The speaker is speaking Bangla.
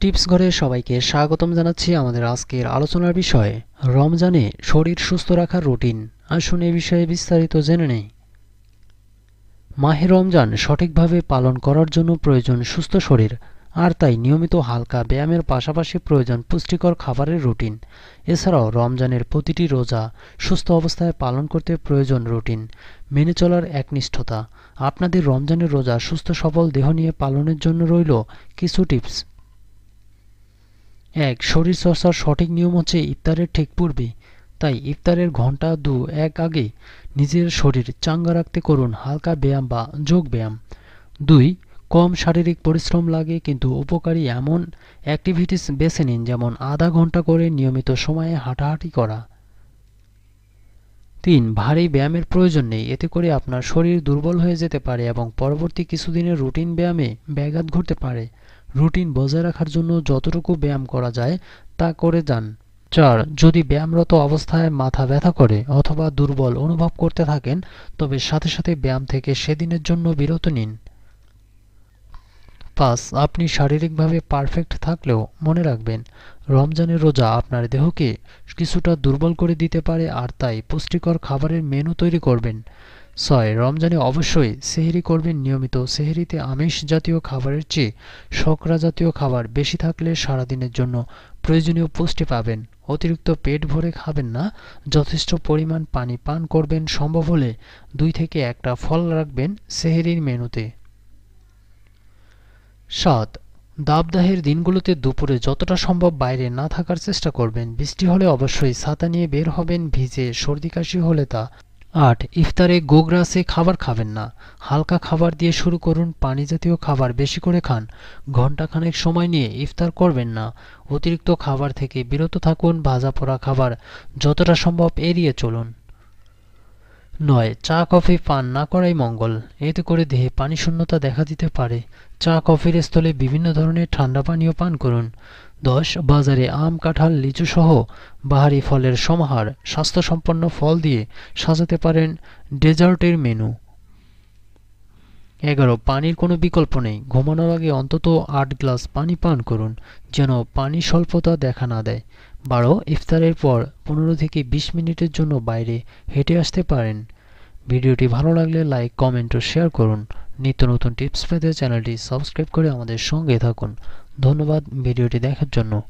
টিপস ঘরে সবাইকে স্বাগতম জানাচ্ছি আমাদের আজকের আলোচনার বিষয়। রমজানে শরীর সুস্থ রাখার রুটিন। আসুন এ বিষয়ে বিস্তারিত জেনে নেই। মাহে রমজান সঠিকভাবে পালন করার জন্য প্রয়োজন সুস্থ শরীর, আর তাই নিয়মিত হালকা ব্যায়ামের পাশাপাশি প্রয়োজন পুষ্টিকর খাবারের রুটিন। এছাড়াও রমজানের প্রতিটি রোজা সুস্থ অবস্থায় পালন করতে প্রয়োজন রুটিন। মেনে চলার একনিষ্ঠতা। আপনাদের রমজানের রোজা সুস্থ সবল দেহ নিয়ে পালনের জন্য রইল কিছু টিপস। এক শরীরচর্চার সঠিক নিয়ম হচ্ছে ইফতারের ঠিক পূর্বে। তাই ইফতারের ঘণ্টা দু এক আগে নিজের শরীর চাঙ্গা রাখতে করুন হালকা ব্যায়াম বা যোগ ব্যায়াম। দুই, কম শারীরিক পরিশ্রম লাগে কিন্তু উপকারী এমন অ্যাক্টিভিটিস বেছে নিন যেমন আধা ঘণ্টা করে নিয়মিত সময়ে হাঁটাহাঁটি করা। তিন, ভারী ব্যায়ামের প্রয়োজন নেই, এতে করে আপনার শরীর দুর্বল হয়ে যেতে পারে এবং পরবর্তী কিছুদিনের রুটিন ব্যায়ামে ব্যাঘাত ঘটতে পারে। রুটিন বজায় রাখার জন্য যতটুকু ব্যায়াম করা যায় তা করে যান। চার, যদি ব্যায়ামরত অবস্থায় মাথা ব্যথা করে অথবা দুর্বল অনুভব করতে থাকেন, তবে সাথে সাথে ব্যায়াম থেকে সেদিনের জন্য বিরত নিন। পাঁচ, আপনি শারীরিকভাবে পারফেক্ট থাকলেও মনে রাখবেন, রমজানের রোজা আপনার দেহকে কিছুটা দুর্বল করে দিতে পারে আর তাই পুষ্টিকর খাবারের মেনু তৈরি করবেন। ছয়, রমজানে অবশ্যই সেহরি করবেন নিয়মিত। সেহরিতে আমিষ জাতীয় খাবারের চেয়ে শকরা জাতীয় খাবার বেশি থাকলে সারাদিনের জন্য প্রয়োজনীয় পুষ্টি পাবেন। অতিরিক্ত পেট ভরে খাবেন না। যথেষ্ট পরিমাণ পানি পান করবেন। সম্ভব হলে দুই থেকে একটা ফল রাখবেন সেহেরির মেনুতে। সাত, দাবদাহের দিনগুলোতে দুপুরে যতটা সম্ভব বাইরে না থাকার চেষ্টা করবেন। বৃষ্টি হলে অবশ্যই ছাতা নিয়ে বের হবেন, ভিজে সর্দি কাশি হলে তা আট, ইফতারে গোগ্রাসে খাবার খাবেন না। হালকা খাবার দিয়ে শুরু করুন পানি জাতীয় খাবার বেশি করে খান। ঘণ্টাখানেক সময় নিয়ে ইফতার করবেন না। অতিরিক্ত খাবার থেকে বিরত থাকুন, ভাজা পোড়া খাবার যতটা সম্ভব এড়িয়ে চলুন। নয়, চা, কফি, পান না করাই মঙ্গল। এতে করে দেহে পানি শূন্যতা দেখা দিতে পারে। চা, কফির স্থলে বিভিন্ন ধরনের ঠান্ডা পানীয় পান করুন। দশ, বাজারে আম, কাঁঠাল, লিচু সহ বাহারি ফলের সমাহার, স্বাস্থ্যসম্পন্ন ফল দিয়ে সাজাতে পারেন ডেজার্টের মেনু। এগারো, পানির কোনো বিকল্প নেই। ঘুমানোর আগে অন্তত আট গ্লাস পানি পান করুন, যেন পানি স্বল্পতা দেখা না দেয়। বারো, ইফতারের পর পনেরো থেকে বিশ মিনিটের জন্য বাইরে হেঁটে আসতে পারেন। ভিডিওটি ভালো লাগলে লাইক, কমেন্ট ও শেয়ার করুন। নিত্য নতুন টিপস পেতে চ্যানেলটি সাবস্ক্রাইব করে আমাদের সঙ্গে থাকুন। ধন্যবাদ ভিডিওটি দেখার জন্য।